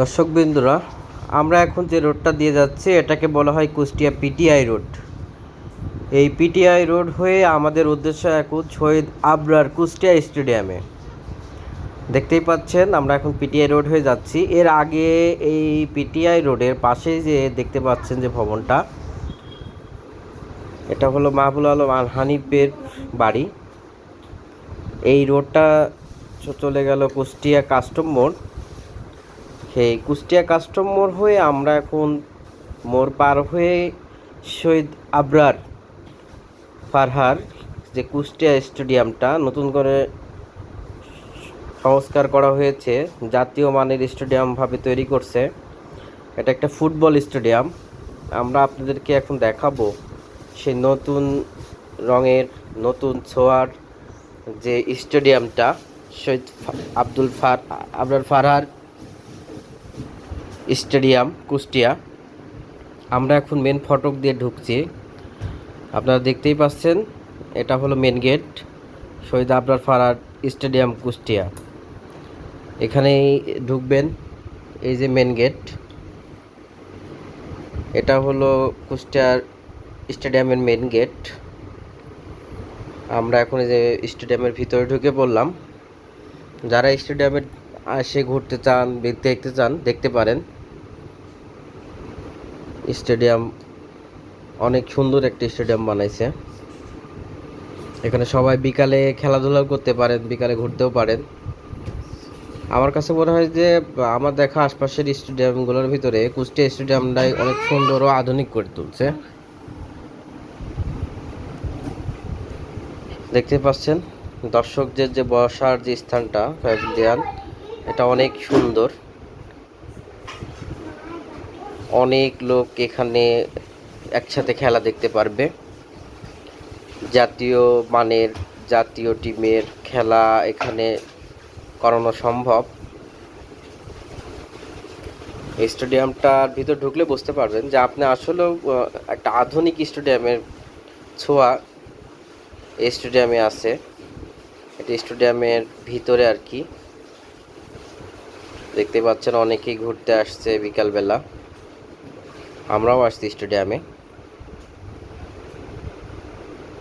দর্শক বিন্দুরা আমরা এখন যে রোডটা দিয়ে যাচ্ছি, এটাকে বলা হয় কুষ্টিয়া পিটিআই রোড। এই পিটিআই রোড হয়ে আমাদের উদ্দেশ্য এখন শহীদ আবরার কুষ্টিয়া স্টেডিয়ামে। দেখতেই পাচ্ছেন, আমরা এখন পিটিআই রোড হয়ে যাচ্ছি। এর আগে এই পিটিআই রোডের পাশে যে দেখতে পাচ্ছেন যে ভবনটা, এটা হলো মাহবুল আলম আল হানিফের বাড়ি। এই রোডটা চলে গেল কুষ্টিয়া কাস্টম মোড়। সেই কুষ্টিয়া কাস্টম মোড় হয়ে আমরা এখন মোড় পার হয়ে শহীদ আবরার ফারহার যে কুষ্টিয়া স্টেডিয়ামটা নতুন করে সংস্কার করা হয়েছে, জাতীয় মানের স্টেডিয়ামভাবে তৈরি করছে। এটা একটা ফুটবল স্টেডিয়াম। আমরা আপনাদেরকে এখন দেখাবো সেই নতুন রঙের, নতুন ছোঁয়ার যে স্টেডিয়ামটা, শহীদ আব্দুল ফার আবরার ফারহার স্টেডিয়াম, কুষ্টিয়া। আমরা এখন মেন ফটক দিয়ে ঢুকছি। আপনারা দেখতেই পাচ্ছেন, এটা হলো মেন গেট শহীদ আবরার ফারার স্টেডিয়াম, কুষ্টিয়া। এখানেই ঢুকবেন, এই যে মেন গেট এটা হলো কুষ্টিয়ার স্টেডিয়ামের মেন গেট আমরা এখন এই যে স্টেডিয়ামের ভিতরে ঢুকে পড়লাম। যারা স্টেডিয়ামে এসে ঘুরতে চান, দেখতে চান, দেখতে পারেন। স্টেডিয়াম, অনেক সুন্দর একটি স্টেডিয়াম বানাইছে। এখানে সবাই বিকালে খেলাধুলাও করতে পারেন, বিকালে ঘুরতেও পারেন। আমার কাছে মনে হয় যে, আমার দেখা আশপাশের স্টেডিয়ামগুলোর ভিতরে কুষ্টিয়া স্টেডিয়ামটাই অনেক সুন্দর ও আধুনিক করে তুলছে। দেখতে পাচ্ছেন, দর্শকদের যে বসার যে স্থানটা প্যাভিলিয়ান এটা অনেক সুন্দর। অনেক লোক এখানে একসাথে খেলা দেখতে পারবে। জাতীয় মানের, জাতীয় টিমের খেলা এখানে করানো সম্ভব। স্টেডিয়ামটার ভিতর ঢুকলে বুঝতে পারবেন যে আপনি আসলেও একটা আধুনিক স্টেডিয়ামের ছোঁয়া স্টেডিয়ামে আছে। এটা স্টেডিয়ামের ভিতরে আর কি। দেখতে পাচ্ছেন অনেকেই ঘুরতে আসছে বিকালবেলা। আমরাও আসছি স্টেডিয়ামে।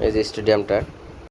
এই যে স্টেডিয়ামটা।